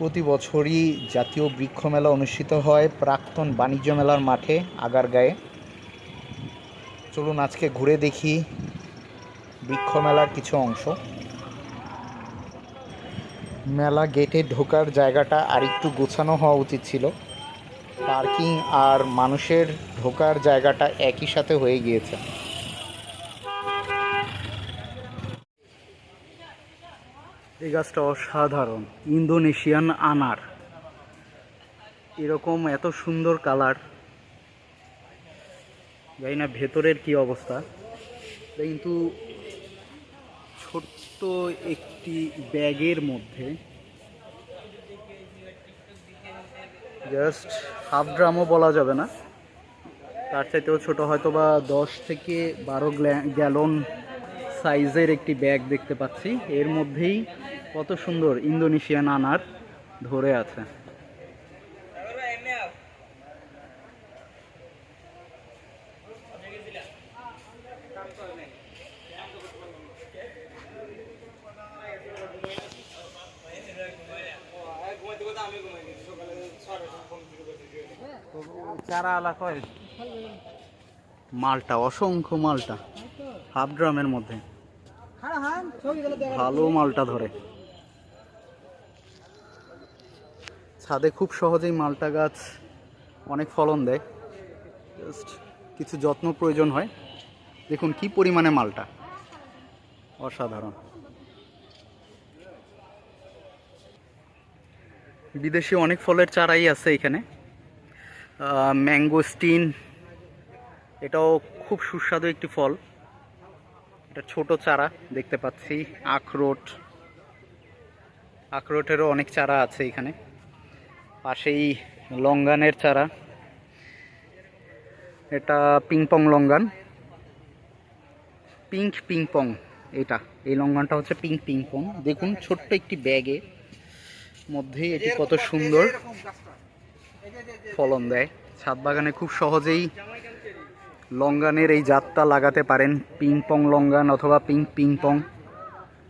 প্রতি বছরই জাতীয় বৃক্ষ মেলা অনুষ্ঠিত হয় প্রাক্তন বাণিজ্য মেলার মাঠে আগারগাঁয়ে। চলুন আজকে ঘুরে দেখি বৃক্ষ মেলার কিছু অংশ। মেলা গেটে ঢোকার জায়গাটা আরেকটু গোছানো হওয়া উচিত ছিল। পার্কিং আর মানুষের ঢোকার জায়গাটা একই সাথে হয়ে গিয়েছে। এই গাছটা অসাধারণ, ইন্দোনেশিয়ান আনার। এরকম এত সুন্দর কালার। জানি না ভেতরের কি অবস্থা। কিন্তু ছোট্ট একটি ব্যাগের মধ্যে। জাস্ট হাফ ড্রামও বলা যাবে না। তার চাইতেও ছোট হয়তো বা দশ থেকে বারো গ্যালন সাইজের একটি ব্যাগ দেখতে পাচ্ছি। এর মধ্যেই কত সুন্দর ইন্দোনেশিয়ান আনার ধরে আছে। মালটা অসংখ্য মালটা। হাফ ড্রামের মধ্যে। ভালো মালটা ধরে। ছাদে খুব সহজেই মালটা গাছ অনেক ফলন দেয়। জাস্ট কিছু যত্ন প্রয়োজন হয়। দেখুন কি পরিমাণে মালটা। অসাধারণ। বিদেশি অনেক ফলের চারাই আছে এখানে। ম্যাঙ্গোস্টিন, এটাও খুব সুস্বাদু একটি ফল। এটা ছোট চারা, দেখতে পাচ্ছি। আখরোট। আখরোটেরও অনেক চারা আছে এখানে। পাশেই লঙ্গানের চারা। এটা পিংপং লঙ্গান। পিঙ্ক পিংপং এটা। এই লঙ্গানটা হচ্ছে পিঙ্ক পিংপং। দেখুন, ছোট্ট একটি ব্যাগে মধ্যে এটি কত সুন্দর ফলন দেয়। ছাদ বাগানে খুব সহজেই লঙ্গানের এই জাতটা লাগাতে পারেন। পিংপং লঙ্গান অথবা পিঙ্ক পিংপং।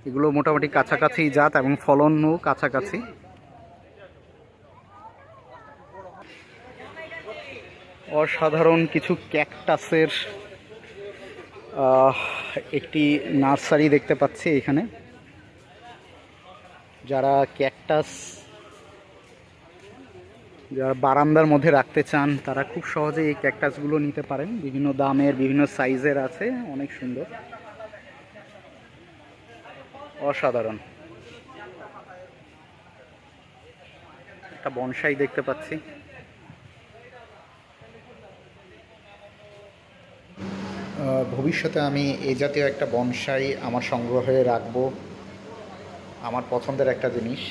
এগুলো মোটামুটি কাছাকাছি জাত এবং ফলনও কাছাকাছি। অসাধারণ কিছু ক্যাকটাসের একটি নার্সারি দেখতে পাচ্ছি এখানে। যারা ক্যাকটাস, যারা বারান্দার মধ্যে রাখতে চান, তারা খুব সহজেই এই ক্যাকটাসগুলো নিতে পারেন। বিভিন্ন দামের, বিভিন্ন সাইজের আছে, অনেক সুন্দর। অসাধারণ। একটা বনসাই দেখতে পাচ্ছি। ভবিষ্যতে আমি এই জাতীয় একটা বনসাই আমার সংগ্রহে রাখব, আমার পছন্দের একটা জিনিস।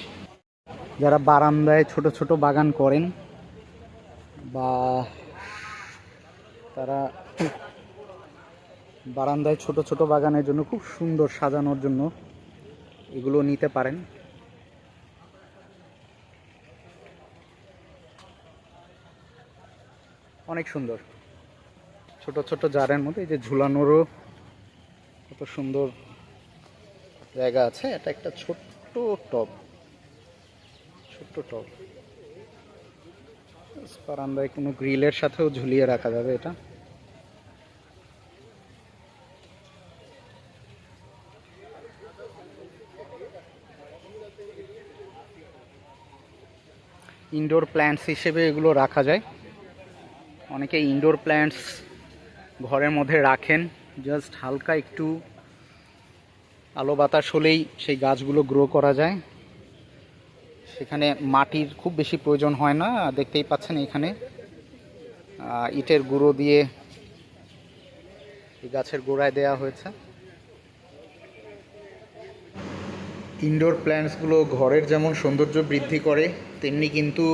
যারা বারান্দায় ছোট ছোট বাগান করেন বা তারা বারান্দায় ছোট ছোট বাগানের জন্য খুব সুন্দর সাজানোর জন্য এগুলো নিতে পারেন। অনেক সুন্দর। ছোট ছোট জারের মধ্যে, এই যে ঝুলানোরও কত সুন্দর জায়গা আছে। এটা একটা ছোট্ট টব ছোট্ট টব। বারান্দায় কোনো গ্রিলের সাথেও ঝুলিয়ে রাখা যাবে এটা। ইনডোর প্ল্যান্টস হিসেবে এগুলো রাখা যায়। অনেকে ইনডোর প্ল্যান্টস ঘরের মধ্যে রাখেন। জাস্ট হালকা একটু আলো বাতাস হলেই সেই গাছগুলো গ্রো করা যায়। সেখানে মাটির খুব বেশি প্রয়োজন হয় না, দেখতেই পাচ্ছেন এখানে। ইটের গুঁড়ো দিয়ে এই গাছের গোড়ায় দেয়া হয়েছে। ইনডোর প্ল্যান্টসগুলো ঘরের যেমন সৌন্দর্য বৃদ্ধি করে, তেমনি কিন্তু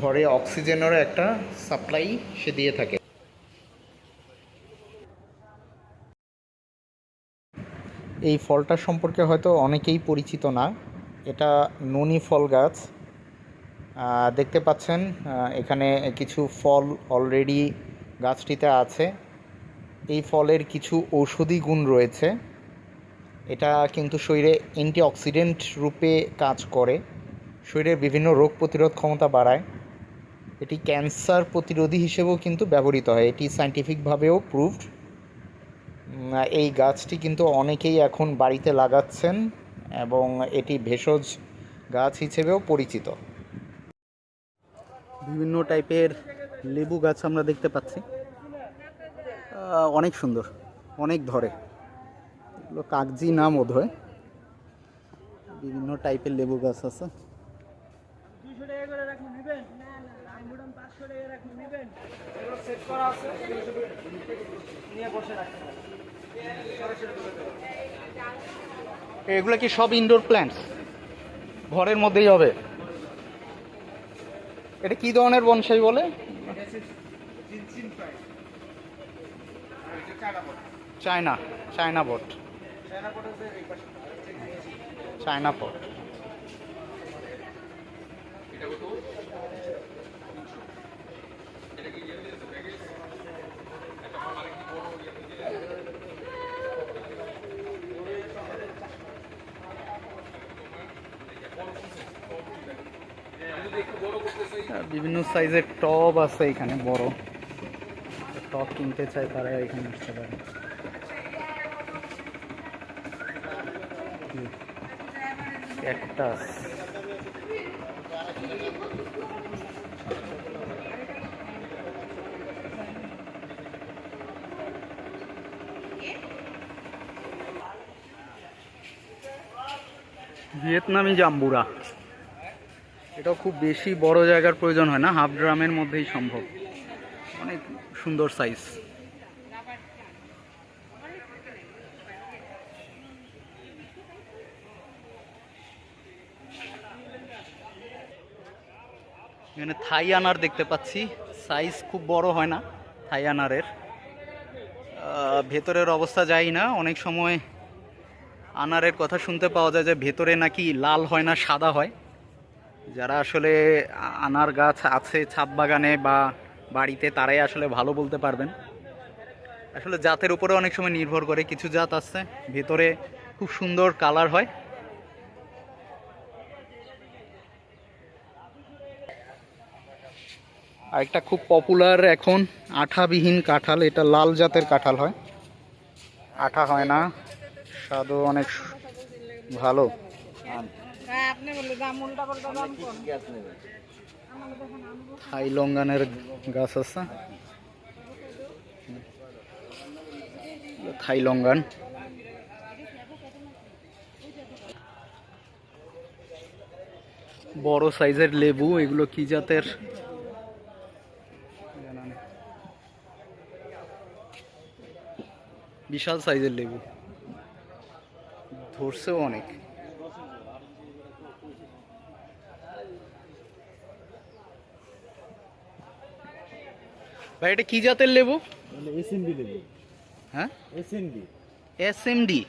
ঘরে অক্সিজেনেরও একটা সাপ্লাই সে দিয়ে থাকে। এই ফলটা সম্পর্কে হয়তো অনেকেই পরিচিত না। এটা ননি ফল গাছ। দেখতে পাচ্ছেন এখানে কিছু ফল অলরেডি গাছটিতে আছে। এই ফলের কিছু ঔষধি গুণ রয়েছে। এটা কিন্তু শরীরে অ্যান্টিঅক্সিডেন্ট রূপে কাজ করে। শরীরের বিভিন্ন রোগ প্রতিরোধ ক্ষমতা বাড়ায়। এটি ক্যান্সার প্রতিরোধী হিসেবেও কিন্তু ব্যবহৃত হয়। এটি সাইন্টিফিকভাবেও প্রুভড এই গাছটি কিন্তু অনেকেই এখন বাড়িতে লাগাচ্ছেন এবং এটি ভেষজ গাছ হিসেবেও পরিচিত। বিভিন্ন টাইপের লেবু গাছ আমরা দেখতে পাচ্ছি। আহ, অনেক সুন্দর অনেক ধরে। এগুলো কাগজি নাম বোধ হয় বিভিন্ন টাইপের লেবু গাছ আছে। নিয়ে বসে রাখতে এগুলো কি সব ইনডোর প্ল্যান্টস ঘরের মধ্যেই হবে। এটা কি ধরনের বনসাই বলে? China China pot. China pot. বিভিন্ন সাইজের টব আছে এখানে, বড়। টব কিনতে চায় তারা এখানে আসতে পারে। ভিয়েতনামি জাম্বুরা। এটাও খুব বেশি বড় জায়গার প্রয়োজন হয় না, হাফ ড্রামের মধ্যেই সম্ভব। অনেক সুন্দর সাইজ এখানে থাই আনার দেখতে পাচ্ছি। সাইজ খুব বড় হয় না, থাই আনারের। ভেতরের অবস্থা যাই না, অনেক সময় আনারের কথা শুনতে পাওয়া যায় যে ভেতরে নাকি লাল হয় না, সাদা হয়। যারা আসলে আনার গাছ আছে ছাদ বাগানে বা বাড়িতে, তারাই আসলে ভালো বলতে পারবেন। আসলে জাতের উপরে অনেক সময় নির্ভর করে, কিছু জাত আছে, ভেতরে খুব সুন্দর কালার হয়। আরেকটা খুব পপুলার এখন আঠাবিহীন কাঁঠাল, এটা লাল জাতের কাঁঠাল হয়। আঠা হয় না, স্বাদও অনেক ভালো। থাই লঙ্গানের গাছ আছে। Thai longan. বড় সাইজের লেবু এগুলো কি জাতের? বিশাল সাইজের লেবু। ধরছেও অনেক। ভাই এটা কি জাতের লেবু? এসএনডি লেবু। হ্যাঁ? এসএনডি এস এম ডি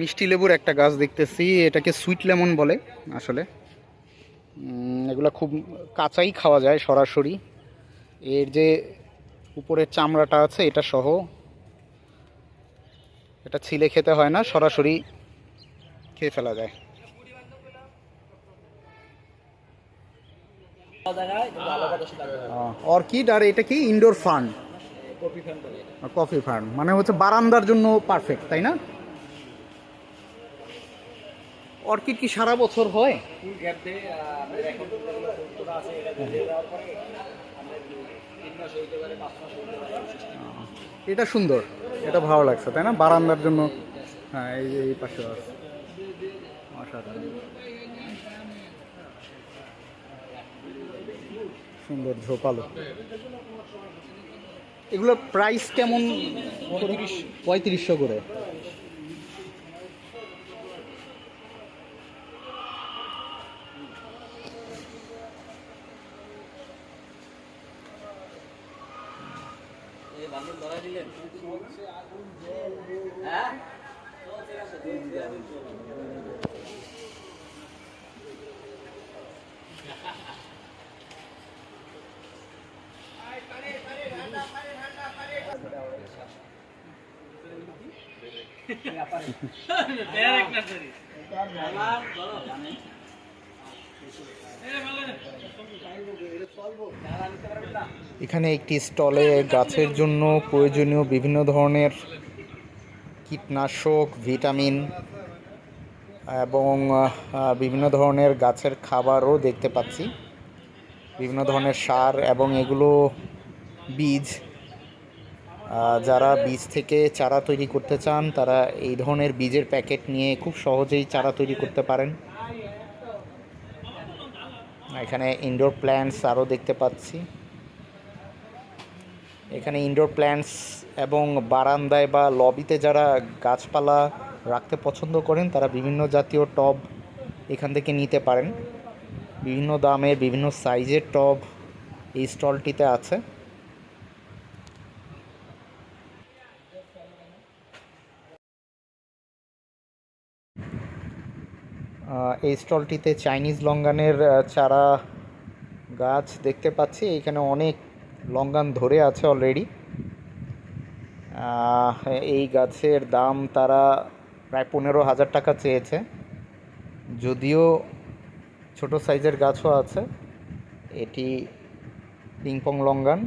মিষ্টি লেবুর একটা গাছ দেখতেছি এটাকে সুইট লেমন বলে আসলে। এগুলা খুব কাঁচাই খাওয়া যায় সরাসরি। এর যে উপরের চামড়াটা আছে এটা সহ। এটা ছিলে খেতে হয় না সরাসরি খেয়ে ফেলা যায়। অর্কিড আর এটা কি? ইনডোর ফার্ম কফি ফার্ম মানে হচ্ছে বারান্দার জন্য পারফেক্ট তাই না? অর্কিড কি সারা বছর হয়? এটা সুন্দর। এটা ভালো লাগছে, তাই না? বারান্দার জন্য। হ্যাঁ এই পাশে অসাধারণ। সুন্দর ঝোপালো এগুলো প্রাইস কেমন? পঁয়ত্রিশশো করে। এখানে একটি স্টলে গাছের জন্য প্রয়োজনীয় বিভিন্ন ধরনের কীটনাশক, ভিটামিন এবং বিভিন্ন ধরনের গাছের খাবারও দেখতে পাচ্ছি। বিভিন্ন ধরনের সার এবং এগুলো বীজ যারা বীজ থেকে চারা তৈরি করতে চান, তারা এই ধরনের বীজের প্যাকেট নিয়ে খুব সহজেই চারা তৈরি করতে পারেন। এখানে ইনডোর প্ল্যান্টস আরও দেখতে পাচ্ছি। এখানে ইনডোর প্ল্যান্টস এবং বারান্দায় বা লবিতে যারা গাছপালা রাখতে পছন্দ করেন, তারা বিভিন্ন জাতীয় টব এখান থেকে নিতে পারেন। বিভিন্ন দামের, বিভিন্ন সাইজের টব এই স্টলটিতে আছে। এই স্টলটিতে চাইনিজ লঙ্গানের চারা গাছ দেখতে পাচ্ছি। এখানে অনেক লঙ্গান ধরে আছে অলরেডি এই গাছের দাম তারা প্রায় পনেরো হাজার টাকা চেয়েছে। যদিও ছোট সাইজের গাছও আছে। এটি পিংপং লঙ্গান।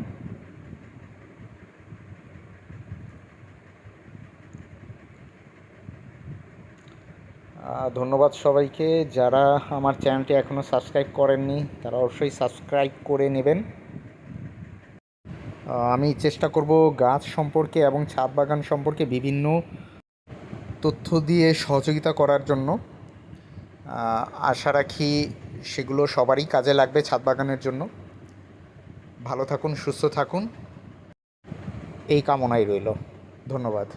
ধন্যবাদ সবাইকে। যারা আমার চ্যানেলটি এখনও সাবস্ক্রাইব করেননি, তারা অবশ্যই সাবস্ক্রাইব করে নেবেন। আমি চেষ্টা করব গাছ সম্পর্কে এবং ছাদ বাগান সম্পর্কে বিভিন্ন তথ্য দিয়ে সহযোগিতা করার জন্য। আশা রাখি সেগুলো সবারই কাজে লাগবে ছাদ বাগানের জন্য। ভালো থাকুন, সুস্থ থাকুন। এই কামনাই রইল। ধন্যবাদ।